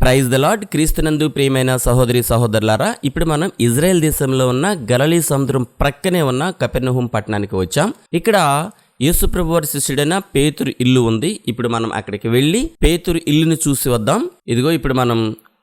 Praise the lord క్రీస్తునందు ప్రియమైన సహోదరి సహోదరులారా ఇప్పుడు మనం ఇజ్రాయెల్ దేశంలో ఉన్న గలలీ సముద్రం ప్రక్కనే ఉన్న కపెర్నహూం పట్టణానికి వచ్చాం. ఇక్కడ యేసుప్రభు వారి శిష్యుడైన పేతురు ఇల్లు ఉంది. ఇప్పుడు మనం అక్కడికి వెళ్ళి పేతురు ఇల్లుని చూసి వద్దాం. ఇదిగో ఇప్పుడు మనం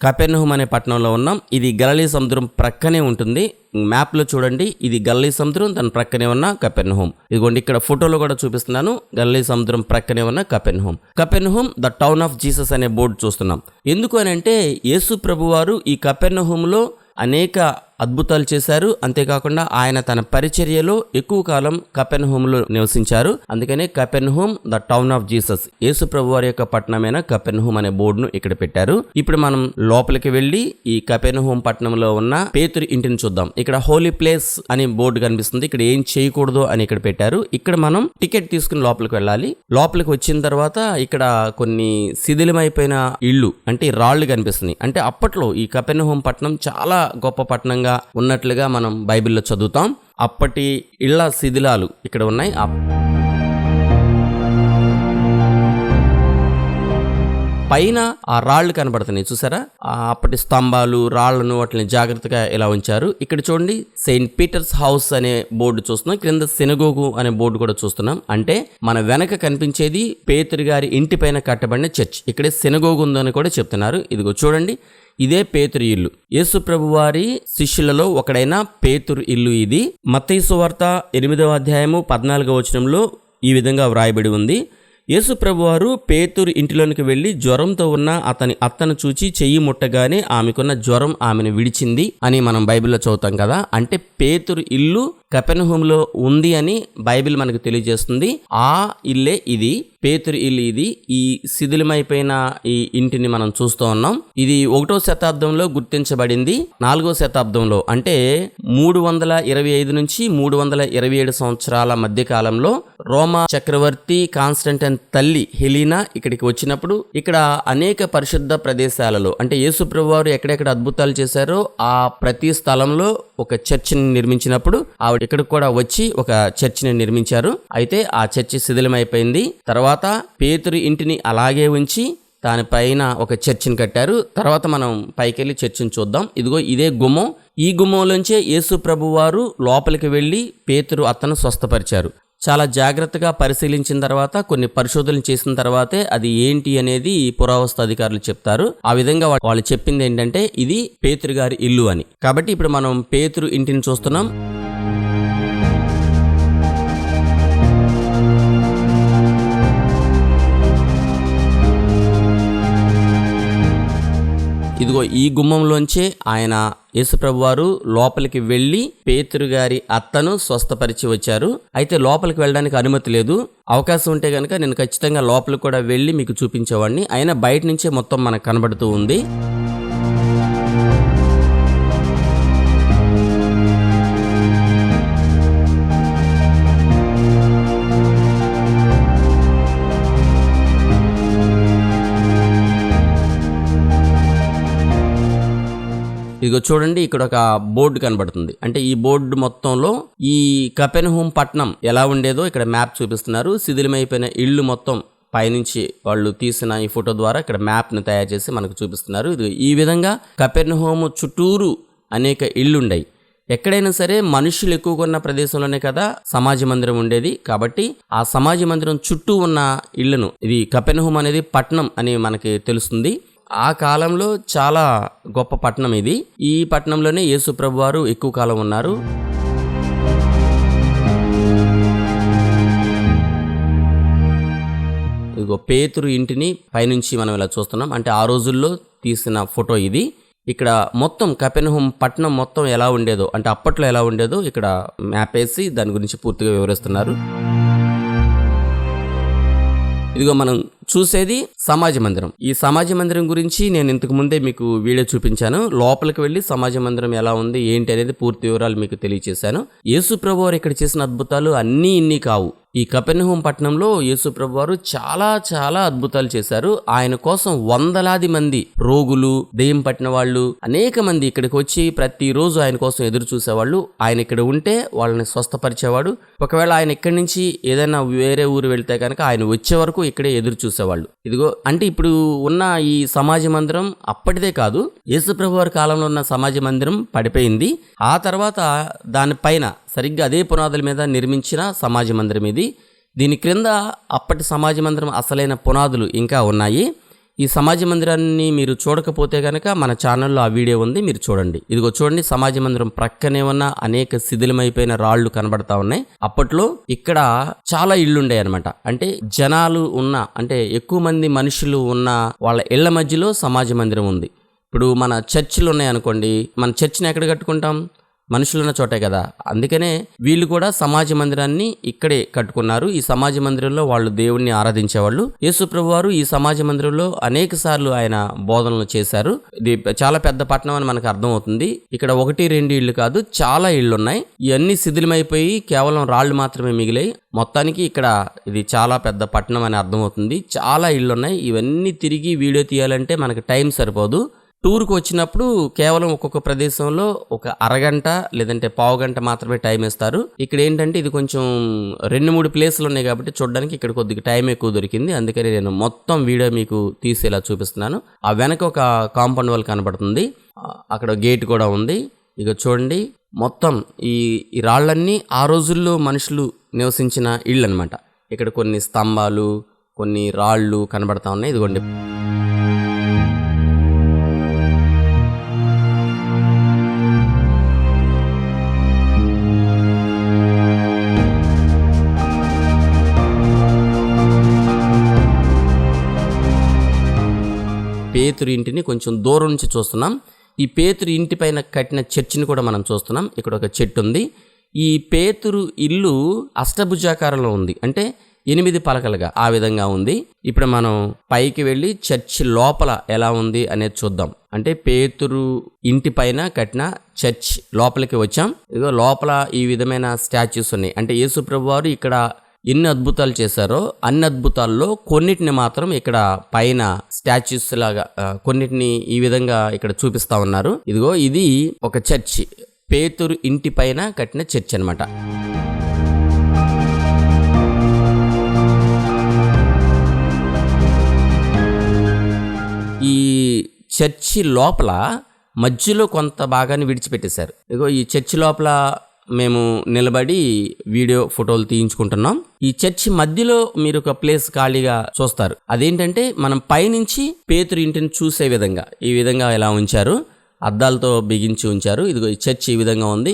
కపెర్నహూం అనే పట్టణంలో ఉన్నాం. ఇది గలలీ సముద్రం ప్రక్కనే ఉంటుంది. మ్యాప్లో చూడండి. ఇది గల్లీ సముద్రం దాని ప్రక్కనే ఉన్న కపెన్హోమ్ ఇదిగోండి ఇక్కడ ఫోటోలో కూడా చూపిస్తున్నాను. గల్లీ సముద్రం ప్రక్కనే ఉన్న Capernaum Capernaum the town of Jesus అనే బోర్డు చూస్తున్నాం. ఎందుకు అని అంటే యేసు ప్రభువారు ఈ కపెన్హోమ్లో అనేక అద్భుతాలు చేశారు. అంతేకాకుండా ఆయన తన పరిచర్యలో ఎక్కువ కాలం కపెన్లో నివసించారు. అందుకనే Capernaum the town of Jesus యేసు ప్రభు వారి యొక్క పట్టణమైన హోమ్ అనే బోర్డును ఇక్కడ పెట్టారు. ఇప్పుడు మనం లోపలికి వెళ్ళి ఈ కపెన్ హోమ్ పట్టణంలో ఉన్న పేతురు ఇంటిని చూద్దాం. ఇక్కడ హోలీ ప్లేస్ అనే బోర్డు కనిపిస్తుంది. ఇక్కడ ఏం చేయకూడదు అని ఇక్కడ పెట్టారు. ఇక్కడ మనం టికెట్ తీసుకుని లోపలికి వెళ్ళాలి. లోపలికి వచ్చిన తర్వాత ఇక్కడ కొన్ని శిథిలమైపోయిన ఇళ్ళు అంటే రాళ్ళు కనిపిస్తుంది కనిపిస్తున్నాయి. అంటే అప్పట్లో ఈ కపెన్ హోమ్ పట్టణం చాలా గొప్ప పట్టణంగా ఉన్నట్లుగా మనం బైబిల్లో చదువుతాం. అప్పటి ఇళ్ళ శిథిలాలు ఇక్కడ ఉన్నాయి. పైన ఆ రాళ్ళు కనబడుతున్నాయి. చూసారా? ఆ అప్పటి స్తంభాలు రాళ్ళను వాటిని జాగ్రత్తగా ఇలా ఉంచారు? ఇక్కడ చూడండి సెయింట్ పీటర్స్ హౌస్ అనే బోర్డు చూస్తున్నాం. క్రింద సెనగోగు అనే బోర్డు కూడా చూస్తున్నాం. అంటే మన వెనక కనిపించేది పేతురు గారి ఇంటి పైన కట్టబడిన చర్చ్. ఇక్కడే సెనగోగు ఉందని కూడా చెప్తున్నారు. ఇదిగో చూడండి ఇదే పేతురు ఇల్లు. యేసు ప్రభువారి శిష్యులలో ఒకడైన పేతురు ఇల్లు ఇది. మత్తయి వార్త ఎనిమిదవ అధ్యాయము పద్నాలుగవ వచనంలో ఈ విధంగా వ్రాయబడి ఉంది. యేసు ప్రభువారు పేతురు ఇంటిలోనికి వెళ్ళి జ్వరంతో ఉన్న అతని అత్తను చూచి చెయ్యి ముట్టగానే ఆమెకున్న జ్వరం ఆమెను విడిచింది అని మనం బైబిల్లో చదువుతాం కదా. అంటే పేతురు ఇల్లు కపెనహూంలో ఉంది అని బైబిల్ మనకు తెలియజేస్తుంది. ఆ ఇల్లే ఇది పేతురు ఇల్లు ఇది. ఈ శిథిలమైపోయిన ఈ ఇంటిని మనం చూస్తూ ఉన్నాం. ఇది ఒకటో శతాబ్దంలో గుర్తించబడింది. నాలుగో శతాబ్దంలో అంటే మూడు వందల ఇరవై ఐదు నుంచి మూడు వందల ఇరవై ఏడు సంవత్సరాల మధ్య కాలంలో రోమా చక్రవర్తి కాన్స్టంటైన్ తల్లి హెలీనా ఇక్కడికి వచ్చినప్పుడు ఇక్కడ అనేక పరిశుద్ధ ప్రదేశాలలో అంటే యేసుప్రభు వారు ఎక్కడెక్కడ అద్భుతాలు చేశారో ఆ ప్రతి స్థలంలో ఒక చర్చిని నిర్మించినప్పుడు ఆవిడ ఇక్కడికి కూడా వచ్చి ఒక చర్చిని నిర్మించారు. అయితే ఆ చర్చి శిథిలమైపోయింది. తర్వాత పేతురు ఇంటిని అలాగే ఉంచి దానిపైన ఒక చర్చిని కట్టారు. తర్వాత మనం పైకెళ్ళి చర్చిని చూద్దాం. ఇదిగో ఇదే గుమ్మం. ఈ గుమ్మంలోంచే యేసు ప్రభు వారు లోపలికి వెళ్ళి పేతురు అతను స్వస్థపరిచారు. చాలా జాగ్రత్తగా పరిశీలించిన తర్వాత కొన్ని పరిశోధనలు చేసిన తర్వాతే అది ఏంటి అనేది పురావస్తు అధికారులు చెప్తారు. ఆ విధంగా వాళ్ళు చెప్పింది ఏంటంటే ఇది పేతురు గారి ఇల్లు అని. కాబట్టి ఇప్పుడు మనం పేతురు ఇంటిని చూస్తున్నాం. ఈ గుమ్మంలోంచే ఆయన యేసుప్రభు వారు లోపలికి వెళ్ళి పేతురు గారి అత్తను స్వస్థపరిచి వచ్చారు. అయితే లోపలికి వెళ్ళడానికి అనుమతి లేదు. అవకాశం ఉంటే కనుక నేను ఖచ్చితంగా లోపలికి కూడా వెళ్ళి మీకు చూపించేవాడిని అయినా బయట నుంచే మొత్తం మనకు కనబడుతూ ఉంది. ఇదిగో చూడండి ఇక్కడ ఒక బోర్డు కనబడుతుంది. అంటే ఈ బోర్డు మొత్తంలో ఈ కపెన్హూమ్ పట్నం ఎలా ఉండేదో ఇక్కడ మ్యాప్ చూపిస్తున్నారు. శిథిలమైపోయిన ఇళ్ళు మొత్తం పైనుంచి వాళ్ళు తీసిన ఈ ఫోటో ద్వారా ఇక్కడ మ్యాప్ను తయారు చేసి మనకు చూపిస్తున్నారు. ఇది ఈ విధంగా కపెర్నహోము చుట్టూరు అనేక ఇళ్ళుండయి. ఎక్కడైనా సరే మనుషులు ఎక్కువగా ఉన్న ప్రదేశంలోనే కదా సమాజ మందిరం ఉండేది. కాబట్టి ఆ సమాజ మందిరం చుట్టూ ఉన్న ఇళ్ళను ఇది కపెన్హోమ్ అనేది పట్నం అని మనకి తెలుస్తుంది. ఆ కాలంలో చాలా గొప్ప పట్టణం ఇది. ఈ పట్టణంలోనే యేసుప్రభు వారు ఎక్కువ కాలం ఉన్నారు. ఇదిగో పేతురు ఇంటిని పైనుంచి మనం ఇలా చూస్తున్నాం. అంటే ఆ రోజుల్లో తీసిన ఫోటో ఇది. ఇక్కడ మొత్తం కపెన్హోమ్ పట్టణం మొత్తం ఎలా ఉండేదో అంటే అప్పట్లో ఎలా ఉండేదో ఇక్కడ మ్యాప్ వేసి దాని గురించి పూర్తిగా వివరిస్తున్నారు. ఇదిగో మనం చూసేది సమాజ మందిరం. ఈ సమాజ మందిరం గురించి నేను ఇంతకు ముందే మీకు వీడియో చూపించాను. లోపలికి వెళ్ళి సమాజ మందిరం ఎలా ఉంది ఏంటి అనేది పూర్తి వివరాలు మీకు తెలియచేశాను. యేసు ప్రభు వారు ఇక్కడ చేసిన అద్భుతాలు అన్నీ ఇన్ని కావు. ఈ కపెన్హోం పట్టణంలో యేసుప్రభు వారు చాలా చాలా అద్భుతాలు చేశారు. ఆయన కోసం వందలాది మంది రోగులు దెయ్యం పట్టిన వాళ్ళు అనేక మంది ఇక్కడికి వచ్చి ప్రతిరోజు ఆయన కోసం ఎదురు చూసేవాళ్ళు. ఆయన ఇక్కడ ఉంటే వాళ్ళని స్వస్థపరిచేవాడు. ఒకవేళ ఆయన ఇక్కడి నుంచి ఏదైనా వేరే ఊరు వెళ్తే కనుక ఆయన వచ్చే వరకు ఇక్కడే ఎదురు చూసేవాడు. చూసేవాళ్ళు. ఇదిగో అంటే ఇప్పుడు ఉన్న ఈ సమాజ మందిరం అప్పటిదే కాదు యేసుప్రభు వారి కాలంలో ఉన్న సమాజ మందిరం పడిపోయింది. ఆ తర్వాత దానిపైన సరిగ్గా అదే పునాదుల మీద నిర్మించిన సమాజ మందిరం ఇది. దీని క్రింద అప్పటి సమాజ మందిరం అసలైన పునాదులు ఇంకా ఉన్నాయి. ఈ సమాజ మందిరాన్ని మీరు చూడకపోతే కనుక మన ఛానల్లో ఆ వీడియో ఉంది మీరు చూడండి. ఇదిగో చూడండి సమాజ మందిరం ప్రక్కనే ఉన్న అనేక శిథిలమైపోయిన రాళ్ళు కనబడతా ఉన్నాయి. అప్పట్లో ఇక్కడ చాలా ఇళ్ళుండే అనమాట అంటే జనాలు ఉన్న అంటే ఎక్కువ మంది మనుషులు ఉన్న వాళ్ళ ఇళ్ళ మధ్యలో సమాజ మందిరం ఉంది. ఇప్పుడు మన చర్చిలు ఉన్నాయనుకోండి మన చర్చిని ఎక్కడ కట్టుకుంటాం? మనుషులున్న చోటే కదా. అందుకనే వీళ్ళు కూడా సమాజ మందిరాన్ని ఇక్కడే కట్టుకున్నారు. ఈ సమాజ మందిరంలో వాళ్ళు దేవుణ్ణి ఆరాధించేవాళ్ళు. యేసుప్రభు వారు ఈ సమాజ మందిరంలో అనేక సార్లు ఆయన బోధనలు చేశారు. ఇది చాలా పెద్ద పట్టణం అని మనకు అర్థమవుతుంది. ఇక్కడ ఒకటి రెండు ఇళ్ళు కాదు చాలా ఇళ్ళు ఉన్నాయి ఇవన్నీ శిథిలమైపోయి కేవలం రాళ్ళు మాత్రమే మిగిలాయి. మొత్తానికి ఇక్కడ ఇది చాలా పెద్ద పట్టణం అని అర్థమవుతుంది. చాలా ఇళ్ళు ఉన్నాయి ఇవన్నీ తిరిగి వీడియో తీయాలంటే మనకు టైం సరిపోదు. టూర్కి వచ్చినప్పుడు కేవలం ఒక్కొక్క ప్రదేశంలో ఒక అరగంట లేదంటే పావు గంట మాత్రమే టైం ఇస్తారు ఇక్కడ ఏంటంటే ఇది కొంచెం రెండు మూడు ప్లేసులు ఉన్నాయి కాబట్టి చూడడానికి ఇక్కడ కొద్దిగా టైం ఎక్కువ దొరికింది. అందుకని నేను మొత్తం వీడియో మీకు తీసేలా చూపిస్తున్నాను. ఆ వెనక ఒక కాంపౌండ్ వాల్ కనబడుతుంది. అక్కడ గేట్ కూడా ఉంది. ఇక చూడండి. మొత్తం ఈ ఈ రాళ్ళన్నీ ఆ రోజుల్లో మనుషులు నివసించిన ఇళ్ళు అనమాట ఇక్కడ కొన్ని స్తంభాలు కొన్ని రాళ్ళు కనబడతా ఉన్నాయి. ఇదిగోండి. పేతురు ఇంటిని కొంచెం దూరం నుంచి చూస్తున్నాం. ఈ పేతురు ఇంటి పైన కట్టిన చర్చిని కూడా మనం చూస్తున్నాం. ఇక్కడ ఒక చెట్టు ఉంది. ఈ పేతురు ఇల్లు అష్టభుజాకారంలో ఉంది. అంటే ఎనిమిది పలకలుగా ఆ విధంగా ఉంది. ఇప్పుడు మనం పైకి వెళ్ళి చర్చి లోపల ఎలా ఉంది అనేది చూద్దాం. అంటే పేతురు ఇంటి పైన కట్టిన చర్చ్ లోపలికి వచ్చాం. ఇదిగో లోపల ఈ విధమైన స్టాచ్యూస్ ఉన్నాయి. అంటే యేసుప్రభు వారు ఇక్కడ ఎన్ని అద్భుతాలు చేశారో అన్ని అద్భుతాల్లో కొన్నిటిని మాత్రం ఇక్కడ పైన స్టాచ్యూస్ లాగా కొన్నిటిని ఈ విధంగా ఇక్కడ చూపిస్తా ఉన్నారు. ఇదిగో ఇది ఒక చర్చి. పేతురు ఇంటి పైన కట్టిన చర్చ్ అన్నమాట. ఈ చర్చి లోపల మధ్యలో కొంత భాగాన్ని విడిచిపెట్టేశారు. ఇగో ఈ చర్చి లోపల మేము నిలబడి వీడియో ఫోటోలు తీయించుకుంటున్నాం. ఈ చర్చి మధ్యలో మీరు ఒక ప్లేస్ ఖాళీగా చూస్తారు. అదేంటంటే మనం పైనుంచి పేతురు ఇంటిని చూసే విధంగా ఈ విధంగా ఇలా ఉంచారు. అద్దాలతో బిగించి ఉంచారు. ఇదిగో ఈ చర్చి ఈ విధంగా ఉంది.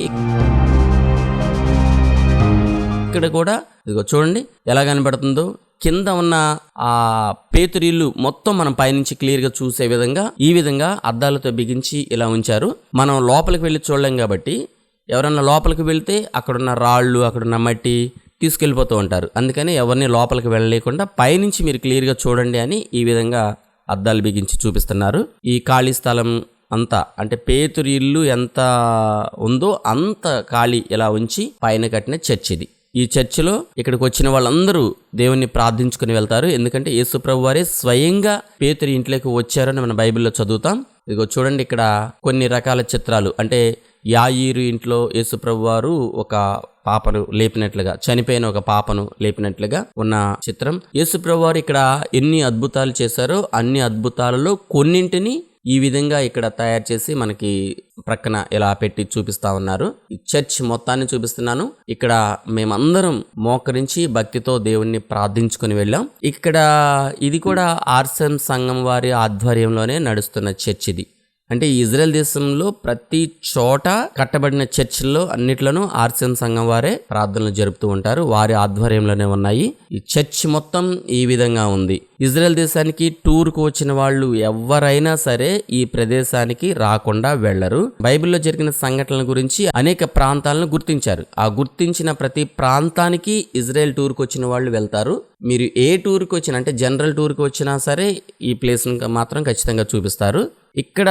ఇక్కడ కూడా ఇదిగో చూడండి ఎలా కనబడుతుందో. కింద ఉన్న ఆ పేతురిల్లు మొత్తం మనం పైనుంచి క్లియర్గా చూసే విధంగా ఈ విధంగా అద్దాలతో బిగించి ఇలా ఉంచారు. మనం లోపలికి వెళ్ళి చూడలేం కాబట్టి ఎవరన్నా లోపలికి వెళ్తే అక్కడున్న రాళ్ళు అక్కడున్న మట్టి తీసుకెళ్ళిపోతూ ఉంటారు. అందుకని ఎవరిని లోపలికి వెళ్ళలేకుండా పైనుంచి మీరు క్లియర్గా చూడండి అని ఈ విధంగా అద్దాలు బిగించి చూపిస్తున్నారు. ఈ ఖాళీ స్థలం అంతా అంటే పేతురు ఇల్లు ఎంత ఉందో అంత ఖాళీ ఇలా ఉంచి పైన కట్టిన చర్చ్ ఇది. ఈ చర్చిలో ఇక్కడికి వచ్చిన వాళ్ళందరూ దేవుణ్ణి ప్రార్థించుకుని వెళ్తారు. ఎందుకంటే యేసుప్రభు వారే స్వయంగా పేతురి ఇంట్లోకి వచ్చారని మన బైబిల్లో చదువుతాం. ఇదిగో చూడండి ఇక్కడ కొన్ని రకాల చిత్రాలు. అంటే యాయీరు ఇంట్లో యేసుప్రభు వారు ఒక పాపను లేపినట్లుగా చనిపోయిన ఒక పాపను లేపినట్లుగా ఉన్న చిత్రం. యేసుప్రభు వారు ఇక్కడ ఎన్ని అద్భుతాలు చేశారో అన్ని అద్భుతాలలో కొన్నింటిని ఈ విధంగా ఇక్కడ తయారు చేసి మనకి ప్రక్కన ఇలా పెట్టి చూపిస్తా ఉన్నారు. ఈ చర్చ్ మొత్తాన్ని చూపిస్తున్నాను. ఇక్కడ మేమందరం మోకరించి భక్తితో దేవుణ్ణి ప్రార్థించుకుని వెళ్ళాం. ఇక్కడ ఇది కూడా ఆర్సెం సంఘం వారి ఆధ్వర్యంలోనే నడుస్తున్న చర్చ్ ఇది. అంటే ఇజ్రాయెల్ దేశంలో ప్రతి చోట కట్టబడిన చర్చిల్లో అన్నిట్లోనూ ఆర్సిఎం సంఘం వారే ప్రార్థనలు జరుపుతూ ఉంటారు. వారి ఆధ్వర్యంలోనే ఉన్నాయి. ఈ చర్చ్ మొత్తం ఈ విధంగా ఉంది. ఇజ్రాయెల్ దేశానికి టూర్కు వచ్చిన వాళ్ళు ఎవరైనా సరే ఈ ప్రదేశానికి రాకుండా వెళ్ళరు బైబిల్లో జరిగిన సంఘటనల గురించి అనేక ప్రాంతాలను గుర్తించారు. ఆ గుర్తించిన ప్రతి ప్రాంతానికి ఇజ్రాయెల్ టూర్కి వచ్చిన వాళ్ళు వెళ్తారు. మీరు ఏ టూర్కి వచ్చినా అంటే జనరల్ టూర్కి వచ్చినా సరే ఈ ప్లేస్ని మాత్రం ఖచ్చితంగా చూపిస్తారు. ఇక్కడ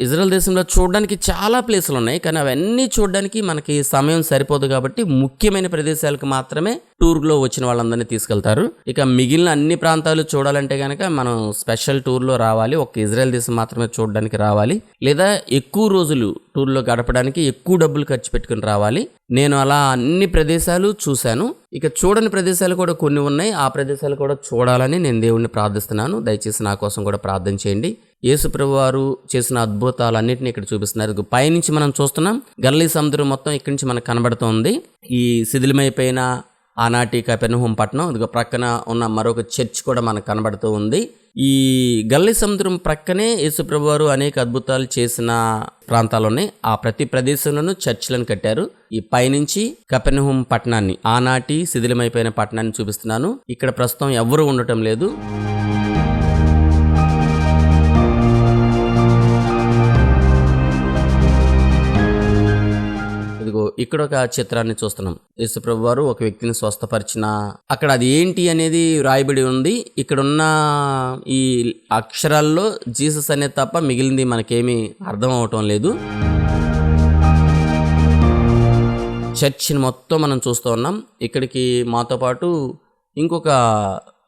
ఇజ్రాయెల్ దేశంలో చూడడానికి చాలా ప్లేసులు ఉన్నాయి కానీ అవన్నీ చూడడానికి మనకి సమయం సరిపోదు కాబట్టి ముఖ్యమైన ప్రదేశాలకు మాత్రమే టూర్లో వచ్చిన వాళ్ళందరినీ తీసుకెళ్తారు. ఇక మిగిలిన అన్ని ప్రాంతాలు చూడాలంటే కనుక మనం స్పెషల్ టూర్లో రావాలి ఒక ఇజ్రాయెల్ దేశం మాత్రమే చూడడానికి రావాలి లేదా ఎక్కువ రోజులు టూర్లో గడపడానికి ఎక్కువ డబ్బులు ఖర్చు పెట్టుకుని రావాలి. నేను అలా అన్ని ప్రదేశాలు చూశాను. ఇక చూడని ప్రదేశాలు కూడా కొన్ని ఉన్నాయి. ఆ ప్రదేశాలు కూడా చూడాలని నేను దేవుణ్ణి ప్రార్థిస్తున్నాను. దయచేసి నా కోసం కూడా ప్రార్థన చేయండి. యేసుప్రభు వారు చేసిన అద్భుతాలన్నింటినీ ఇక్కడ చూపిస్తున్నారు. పైనుంచి మనం చూస్తున్నాం. గల్లీ సముద్రం మొత్తం ఇక్కడి నుంచి మనకు కనబడుతోంది. ఈ శిథిలమైపోయిన ఆనాటి కపెర్నహూం పట్టణం ఇదిగో ప్రక్కన ఉన్న మరొక చర్చ్ కూడా మనకు కనబడుతూ ఉంది. ఈ గల్లీ సముద్రం ప్రక్కనే యేసుప్రభు వారు అనేక అద్భుతాలు చేసిన ప్రాంతాలు ఉన్నాయి. ఆ ప్రతి ప్రదేశంలోనూ చర్చిలను కట్టారు. ఈ పైనుంచి కపెనహోం పట్టణాన్ని ఆనాటి శిథిలమైపోయిన పట్టణాన్ని చూపిస్తున్నాను. ఇక్కడ ప్రస్తుతం ఎవరు ఉండటం లేదు. ఇక్కడ ఒక చిత్రాన్ని చూస్తున్నాం. యేసుప్రభు వారు ఒక వ్యక్తిని స్వస్థపరిచిన అక్కడ అది ఏంటి అనేది రాయబడి ఉంది. ఇక్కడ ఉన్న ఈ అక్షరాల్లో జీసస్ అనేది తప్ప మిగిలింది మనకేమీ అర్థం అవటం లేదు. చర్చిని మొత్తం మనం చూస్తూ ఉన్నాం. ఇక్కడికి మాతో పాటు ఇంకొక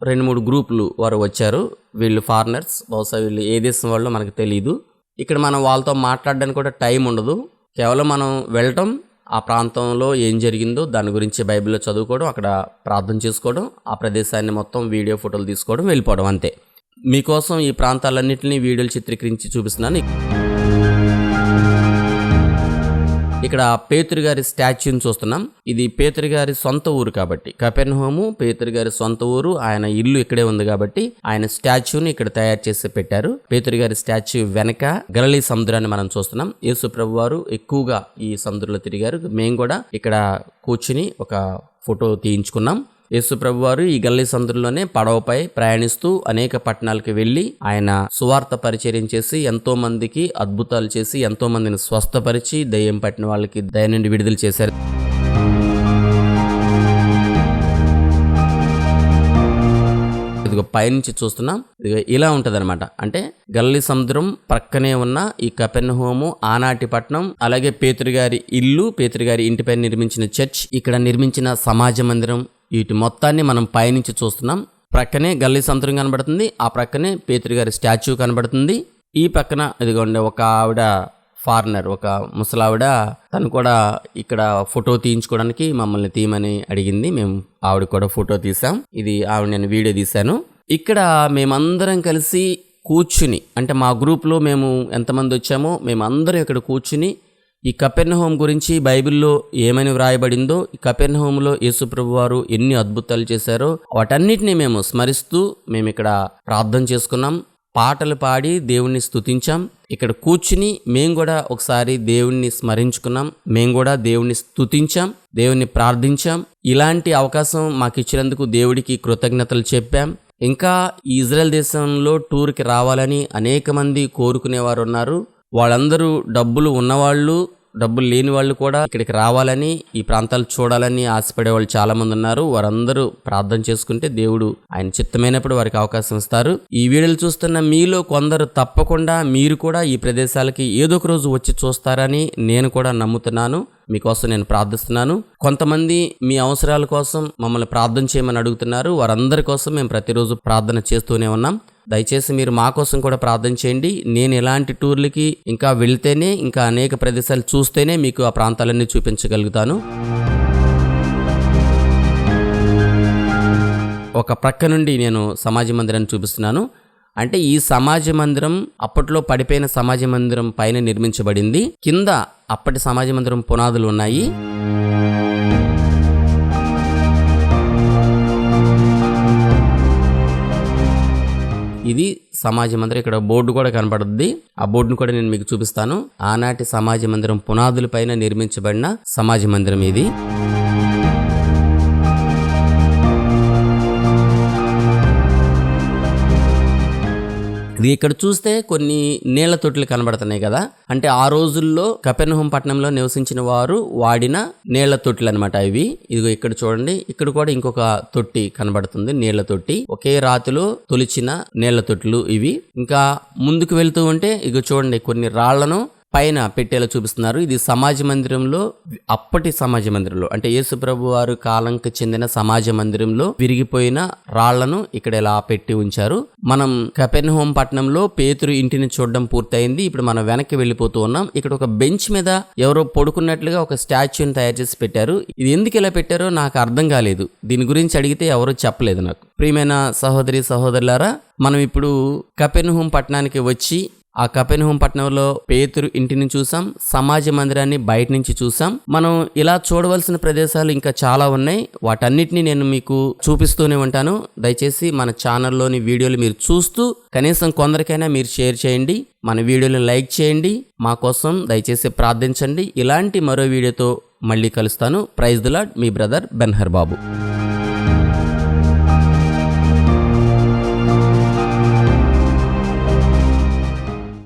రెండు మూడు గ్రూపులు వారు వచ్చారు. వీళ్ళు ఫారినర్స్ బహుశా వీళ్ళు ఏ దేశం వాళ్ళో మనకు తెలియదు ఇక్కడ మనం వాళ్ళతో మాట్లాడడానికి కూడా టైం ఉండదు. కేవలం మనం వెళ్ళటం ఆ ప్రాంతంలో ఏం జరిగిందో దాని గురించి బైబిల్లో చదువుకోవడం అక్కడ ప్రార్థన చేసుకోవడం ఆ ప్రదేశాన్ని మొత్తం వీడియో ఫోటోలు తీసుకోవడం వెళ్ళిపోవడం అంతే. మీకోసం ఈ ప్రాంతాలన్నింటినీ వీడియోలు చిత్రీకరించి చూపిస్తున్నాను. ఇక్కడ పేతురు గారి స్టాచ్యూని చూస్తున్నాం. ఇది పేతురు గారి సొంత ఊరు కాబట్టి. కపెర్నహోము పేతురు గారి సొంత ఊరు. ఆయన ఇల్లు ఇక్కడే ఉంది కాబట్టి ఆయన స్టాచ్యూని ఇక్కడ తయారు చేసి పెట్టారు. పేతురు గారి స్టాచ్యూ వెనక గలలీ సముద్రాన్ని మనం చూస్తున్నాం. యేసు ప్రభు వారు ఎక్కువగా ఈ సముద్రంలో తిరిగారు. మేము కూడా ఇక్కడ కూర్చుని ఒక ఫోటో తీయించుకున్నాం. యేసు వారు ఈ గల్లీ సముద్రంలోనే పడవపై ప్రయాణిస్తూ అనేక పట్టణాలకు వెళ్ళి ఆయన సువార్త పరిచయం చేసి ఎంతో మందికి అద్భుతాలు చేసి ఎంతో మందిని స్వస్థపరిచి దయ్యం పట్టిన వాళ్ళకి దయ నుండి విడుదల చేశారు. ఇదిగో పైనుంచి చూస్తున్నాం. ఇదిగో ఇలా ఉంటది అంటే గల్లీ సముద్రం ప్రక్కనే ఉన్న ఈ కపెర్నహోము ఆనాటి పట్నం అలాగే పేతురు గారి ఇల్లు పేతురు గారి ఇంటిపై నిర్మించిన చర్చ్ ఇక్కడ నిర్మించిన సమాజ మందిరం వీటి మొత్తాన్ని మనం పైనుంచి చూస్తున్నాం. ప్రక్కనే గల్లీ సంతరం కనబడుతుంది. ఆ ప్రక్కనే పేతురు గారి స్టాచ్యూ కనబడుతుంది. ఈ పక్కన ఇదిగోండి ఒక ఆవిడ ఫారినర్ ఒక ముసలావిడ తను కూడా ఇక్కడ ఫోటో తీయించుకోవడానికి మమ్మల్ని తీయమని అడిగింది. మేము ఆవిడ కూడా ఫోటో తీసాం ఇది ఆవిడ నేను వీడియో తీశాను. ఇక్కడ మేమందరం కలిసి కూర్చుని అంటే మా గ్రూప్లో మేము ఎంతమంది వచ్చామో మేమందరం ఇక్కడ కూర్చుని ఈ కపెర్నహోం గురించి బైబిల్లో ఏమని వ్రాయబడిందో ఈ కపెర్నహోంలో యేసుప్రభు వారు ఎన్ని అద్భుతాలు చేశారో వాటన్నిటిని మేము స్మరిస్తూ మేము ఇక్కడ ప్రార్థన చేసుకున్నాం. పాటలు పాడి దేవుణ్ణి స్తుతించాం. ఇక్కడ కూర్చుని మేము కూడా ఒకసారి దేవుణ్ణి స్మరించుకున్నాం. మేము కూడా దేవుణ్ణి స్తుతించాం దేవుణ్ణి ప్రార్థించాం. ఇలాంటి అవకాశం మాకు ఇచ్చినందుకు దేవుడికి కృతజ్ఞతలు చెప్పాం. ఇంకా ఇజ్రాయెల్ దేశంలో టూర్కి రావాలని అనేక మంది కోరుకునేవారు ఉన్నారు వాళ్ళందరూ డబ్బులు ఉన్నవాళ్ళు డబ్బులు లేని వాళ్ళు కూడా ఇక్కడికి రావాలని ఈ ప్రాంతాలు చూడాలని ఆశపడే వాళ్ళు చాలా మంది ఉన్నారు. వారందరూ ప్రార్థన చేసుకుంటే దేవుడు ఆయన చిత్తమైనప్పుడు వారికి అవకాశం ఇస్తారు. ఈ వీడియోలు చూస్తున్న మీలో కొందరు తప్పకుండా మీరు కూడా ఈ ప్రదేశాలకి ఏదో ఒక రోజు వచ్చి చూస్తారని నేను కూడా నమ్ముతున్నాను. మీకోసం నేను ప్రార్థిస్తున్నాను. కొంతమంది మీ అవసరాల కోసం మమ్మల్ని ప్రార్థన చేయమని అడుగుతున్నారు. వారందరి కోసం మేము ప్రతిరోజు ప్రార్థన చేస్తూనే ఉన్నాం. దయచేసి మీరు మా కోసం కూడా ప్రార్థన చేయండి. నేను ఎలాంటి టూర్లకి ఇంకా వెళ్తేనే ఇంకా అనేక ప్రదేశాలు చూస్తేనే మీకు ఆ ప్రాంతాలన్నీ చూపించగలుగుతాను. ఒక ప్రక్క నుండి నేను సమాజ మందిరాన్ని చూపిస్తున్నాను. అంటే ఈ సమాజ మందిరం అప్పట్లో పడిపోయిన సమాజ మందిరం పైన నిర్మించబడింది. కింద అప్పటి సమాజ మందిరం పునాదులు ఉన్నాయి. ఇది సమాజ మందిరం. ఇక్కడ బోర్డు కూడా కనపడుద్ది ఆ బోర్డును కూడా నేను మీకు చూపిస్తాను. ఆనాటి సమాజ మందిరం పునాదుల పైన నిర్మించబడిన సమాజ మందిరం ఇది. ఇది ఇక్కడ చూస్తే కొన్ని నీళ్ళ తొట్లు కనబడుతున్నాయి కదా. అంటే ఆ రోజుల్లో కపెన్హోం పట్టణంలో నివసించిన వారు వాడిన నీళ్ళ తొట్లు అనమాట ఇవి. ఇదిగో ఇక్కడ చూడండి. ఇక్కడ కూడా ఇంకొక తొట్టి కనబడుతుంది నీళ్ళ తొట్టి. ఒకే రాతిలో తొలిచిన నీళ్ళ తొట్లు ఇవి. ఇంకా ముందుకు వెళ్తూ ఉంటే ఇక చూడండి కొన్ని రాళ్ళను పైన పెట్టేలా చూపిస్తున్నారు. ఇది సమాజ మందిరంలో అప్పటి సమాజ మందిరంలో. అంటే యేసుప్రభు వారు కాలంకి చెందిన సమాజ మందిరంలో విరిగిపోయిన రాళ్ళను ఇక్కడ ఇలా పెట్టి ఉంచారు. మనం కపెర్నహోం పట్టణంలో పేతురు ఇంటిని చూడడం పూర్తయింది. ఇప్పుడు మనం వెనక్కి వెళ్ళిపోతూ ఉన్నాం. ఇక్కడ ఒక బెంచ్ మీద ఎవరో పడుకున్నట్లుగా ఒక స్టాచ్యూని తయారు చేసి పెట్టారు. ఇది ఎందుకు ఇలా పెట్టారో నాకు అర్థం కాలేదు. దీని గురించి అడిగితే ఎవరో చెప్పలేదు నాకు. ప్రియమైన సహోదరి సహోదరులారా మనం ఇప్పుడు కపెన్హోమ్ పట్టణానికి వచ్చి ఆ కపెర్నహూం పట్టణంలో పేతురు ఇంటిని చూసాం సమాజ మందిరాన్ని బయట నుంచి చూసాం. మనం ఇలా చూడవలసిన ప్రదేశాలు ఇంకా చాలా ఉన్నాయి. వాటన్నిటిని నేను మీకు చూపిస్తూనే ఉంటాను. దయచేసి మన ఛానల్లోని వీడియోలు మీరు చూస్తూ కనీసం కొందరికైనా మీరు షేర్ చేయండి. మన వీడియోని లైక్ చేయండి. మా కోసం దయచేసి ప్రార్థించండి. ఇలాంటి మరో వీడియోతో మళ్ళీ కలుస్తాను. ప్రైజ్ దులాడ్ మీ బ్రదర్ బెన్హర్ బాబు